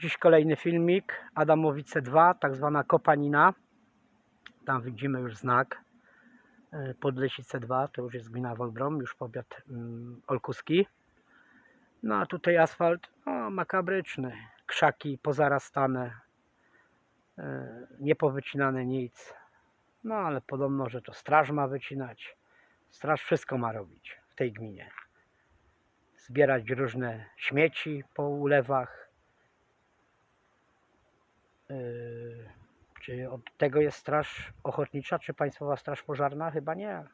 Dziś kolejny filmik. Adamowice 2, tak zwana kopanina. Tam widzimy już znak. e, Podlesice 2, to już jest gmina Wolbrom, już powiat mm, olkuski. No a tutaj asfalt, o, makabryczny. Krzaki pozarastane, e, nie powycinane nic. No ale podobno, że to straż ma wycinać. Straż wszystko ma robić w tej gminie. Zbierać różne śmieci po ulewach. Yy, czy od tego jest straż ochotnicza, czy państwowa straż pożarna? Chyba nie.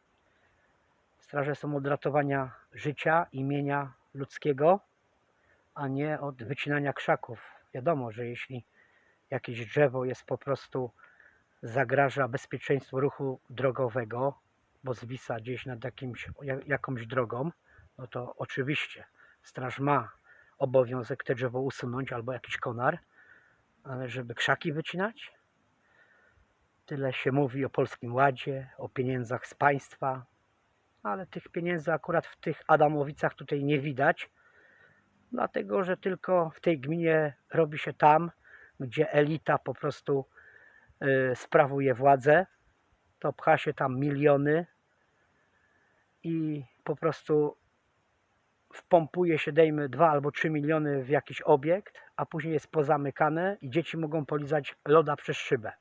Straże są od ratowania życia, imienia ludzkiego, a nie od wycinania krzaków. Wiadomo, że jeśli jakieś drzewo jest po prostu zagraża bezpieczeństwu ruchu drogowego, bo zwisa gdzieś nad jakimś, ja- jakąś drogą, no to oczywiście straż ma obowiązek te drzewo usunąć albo jakiś konar, ale żeby krzaki wycinać? Tyle się mówi o Polskim Ładzie, o pieniądzach z państwa, ale tych pieniędzy akurat w tych Adamowicach tutaj nie widać, dlatego że tylko w tej gminie robi się tam, gdzie elita po prostu y, sprawuje władzę, to pcha się tam miliony i po prostu wpompuje się, dejmy 2 albo 3 miliony w jakiś obiekt, a później jest pozamykane i dzieci mogą polizać loda przez szybę.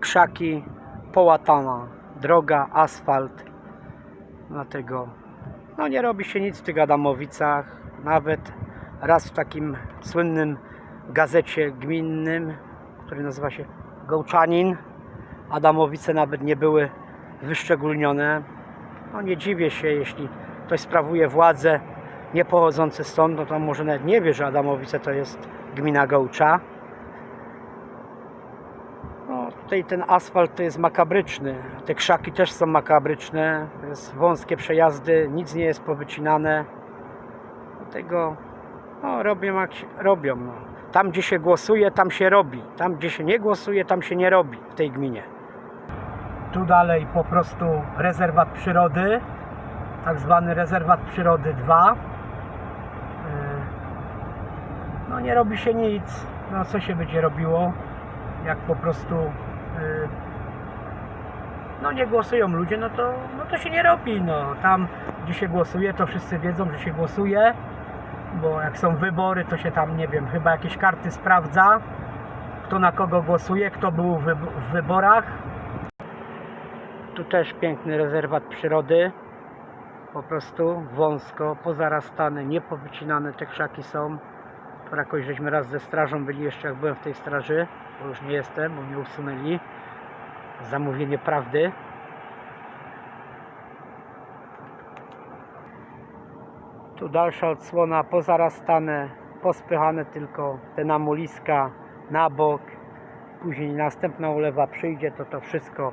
Krzaki, połatana droga, asfalt. Dlatego no nie robi się nic w tych Adamowicach. Nawet raz w takim słynnym gazecie gminnym, który nazywa się Gołczanin, Adamowice nawet nie były wyszczególnione. No nie dziwię się, jeśli ktoś sprawuje władzę nie pochodzący stąd, no to może nawet nie wie, że Adamowice to jest gmina Gołcza. No, tutaj ten asfalt to jest makabryczny, te krzaki też są makabryczne, to jest wąskie przejazdy, nic nie jest powycinane. Dlatego no, robią jak się, robią. No. Tam gdzie się głosuje, tam się robi. Tam gdzie się nie głosuje, tam się nie robi w tej gminie. Tu dalej po prostu rezerwat przyrody, tak zwany rezerwat przyrody 2. Yy, No nie robi się nic. No co się będzie robiło, jak po prostu yy, no nie głosują ludzie, no to, no to się nie robi. No. Tam gdzie się głosuje, to wszyscy wiedzą, że się głosuje, bo jak są wybory, to się tam, nie wiem, chyba jakieś karty sprawdza, kto na kogo głosuje, kto był w, w wyborach. Tu też piękny rezerwat przyrody. Po prostu wąsko, pozarastane, niepowycinane te krzaki są. To jakoś żeśmy raz ze strażą byli jeszcze jak byłem w tej straży, bo już nie jestem, bo mnie usunęli. Zamówienie prawdy. Tu dalsza odsłona, pozarastane, pospychane tylko te namuliska na bok. Później następna ulewa przyjdzie, to to wszystko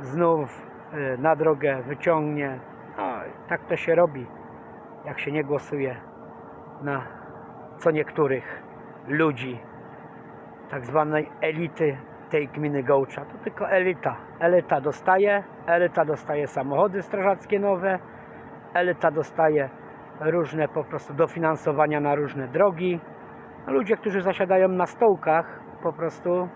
znów y, na drogę wyciągnie. No, tak to się robi, jak się nie głosuje na co niektórych ludzi, tak zwanej elity tej gminy Gołcza. To tylko elita. Elita dostaje, elita dostaje samochody strażackie nowe, elita dostaje różne po prostu dofinansowania na różne drogi. Ludzie, którzy zasiadają na stołkach po prostu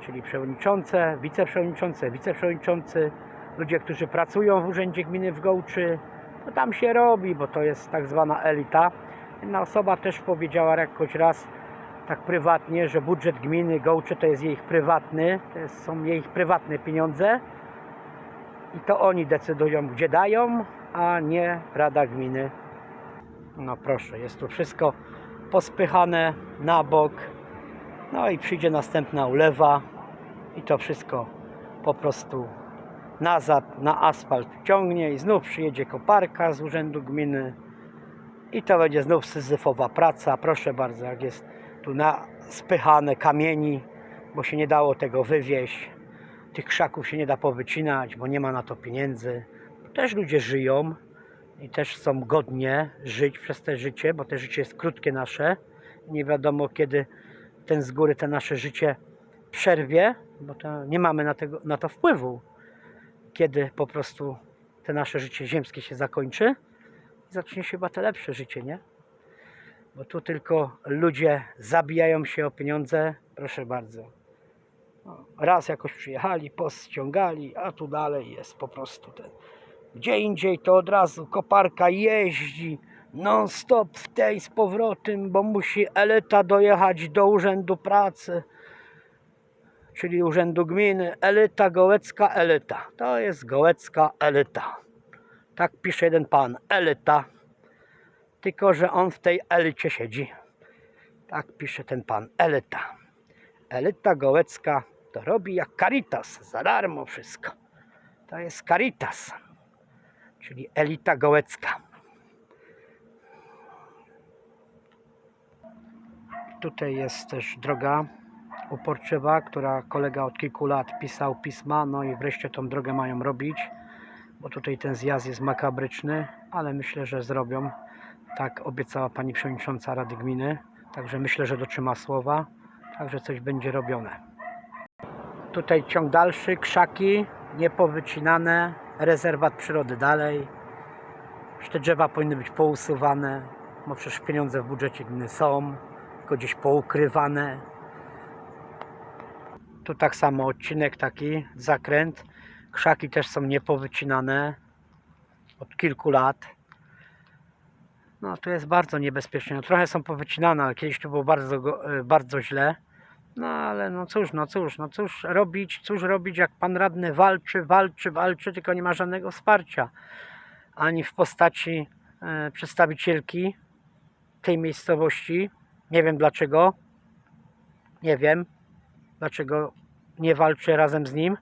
czyli przewodniczące, wiceprzewodniczące, wiceprzewodniczący, ludzie, którzy pracują w Urzędzie Gminy w Gołczy, to tam się robi, bo to jest tak zwana elita. Jedna osoba też powiedziała jakoś raz tak prywatnie, że budżet gminy Gołczy to jest jej prywatny, to są jej prywatne pieniądze i to oni decydują, gdzie dają, a nie Rada Gminy. No proszę, jest tu wszystko pospychane na bok. No i przyjdzie następna ulewa i to wszystko po prostu nazad na asfalt ciągnie i znów przyjedzie koparka z urzędu gminy i to będzie znów syzyfowa praca. Proszę bardzo, jak jest tu na spychane kamieni, bo się nie dało tego wywieźć. Tych krzaków się nie da powycinać, bo nie ma na to pieniędzy. Też ludzie żyją i też chcą godnie żyć przez te życie, bo te życie jest krótkie nasze. Nie wiadomo kiedy ten z góry te nasze życie przerwie, bo to nie mamy na, tego, na to wpływu, kiedy po prostu te nasze życie ziemskie się zakończy zacznie się chyba to lepsze życie, nie? Bo tu tylko ludzie zabijają się o pieniądze. Proszę bardzo. No, Raz jakoś przyjechali, pościągali, a tu dalej jest po prostu ten. Gdzie indziej to od razu koparka jeździ non stop w tej z powrotem, bo musi elita dojechać do urzędu pracy, czyli urzędu gminy. Elita, gołecka elita. To jest gołecka elita. Tak pisze jeden pan, elita. Tylko, że on w tej elicie siedzi. Tak pisze ten pan, elita. Elita gołecka to robi jak Caritas, za darmo wszystko. To jest Caritas, czyli elita gołecka. Tutaj jest też droga uporczywa, która kolega od kilku lat pisał pisma, no i wreszcie tą drogę mają robić, bo tutaj ten zjazd jest makabryczny, ale myślę, że zrobią. Tak obiecała pani przewodnicząca Rady Gminy, także myślę, że dotrzyma słowa, także coś będzie robione. Tutaj ciąg dalszy, krzaki niepowycinane, rezerwat przyrody dalej. Te drzewa powinny być pousuwane, bo przecież pieniądze w budżecie gminy są, tylko gdzieś poukrywane. Tu tak samo odcinek taki, zakręt. Krzaki też są niepowycinane od kilku lat. No to jest bardzo niebezpiecznie. No, trochę są powycinane, ale kiedyś to było bardzo, e, bardzo źle. No ale no cóż, no cóż, no cóż robić, cóż robić, jak pan radny walczy, walczy, walczy, tylko nie ma żadnego wsparcia. Ani w postaci e, przedstawicielki tej miejscowości. Nie wiem dlaczego. Nie wiem dlaczego nie walczy razem z nim.